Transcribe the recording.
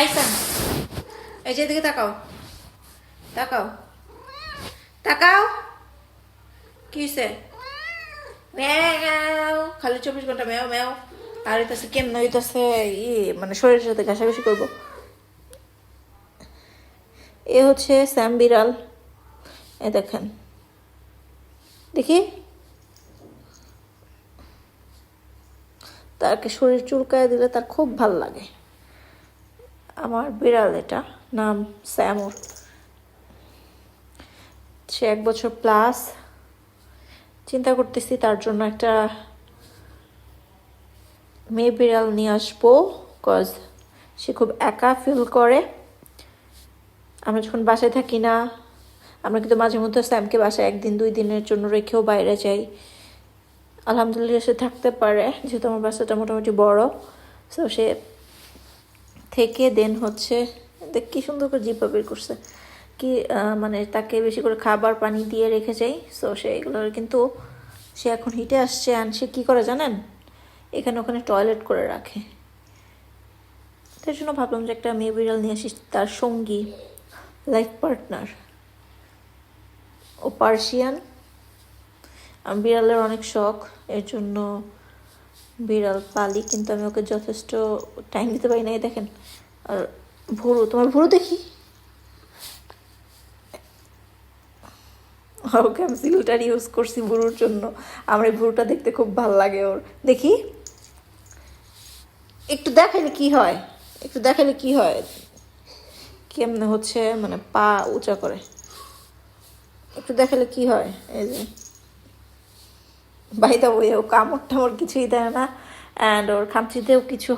এই এই যে এদিকে তাকাও তাকাও তাকাও, কি হয়েছে ম্যাও, খালি চব্বিশ ঘণ্টা ম্যাও ম্যাও, আর হইতেছে কেমন হইতেছে? ই মানে শরীরের সাথে ঘাসাঘাসি করব। এ হচ্ছে স্যাম বিড়াল। এ দেখেন। দেখি। তাকে শরীর চুলকায় দিলে তার খুব ভালো লাগে। আমার বিড়াল এটা, নাম স্যামুর। সে এক বছর প্লাস চিন্তা করতেছি তার জন্য একটা মেয়ে বিড়াল নিয়ে আসব কজ সে খুব একা ফিল করে। আমরা যখন বাসায় থাকি না, আমরা কিন্তু মাঝে মধ্যে স্যামকে বাসায় একদিন, দুই দিনের জন্য রেখেও বাইরে যাই। আলহামদুলিল্লাহ সে থাকতে পারে, যেহেতু আমার বাসাটা মোটামুটি বড়। সো সে থেকে দেন হচ্ছে, দেখ কি সুন্দর করে জিপা বের করছে। কি মানে তাকে বেশি করে খাবার পানি দিয়ে রেখে যাই। সো সে এগুলোর কিন্তু সে এখন হিটে আসছে অ্যান্ড সে কী করে জানেন? এখানে ওখানে টয়লেট করে রাখে। তার জন্য ভাবলাম যে একটা মেয়ে বিড়াল নিয়ে আসি তার সঙ্গী লাইফ পার্টনার ও পার্সিয়ান। বিড়ালের অনেক শখ। এর জন্য বিড়াল, পালি, কিন্তু আমি ওকে যথেষ্ট টাইম দিতে পারি না দেখেন। আর ভুরু, তোমার ভুরু দেখি? ওকে আমি সিলটার ইউজ করছি ভুরুর জন্য। আমার এই ভুরুটা দেখতে খুব ভালো লাগে ওর। দেখি। একটু দেখালে কি হয়? একটু দেখালে কি হয়? কেমনে হচ্ছে? মানে পা উঁচা করে। একটু দেখালে কি হয়? এই যে। বাইদা ওয়ে ও কামড় টামড় কিছুই দেয় না অ্যান্ড ওর খামচিতেও কিছু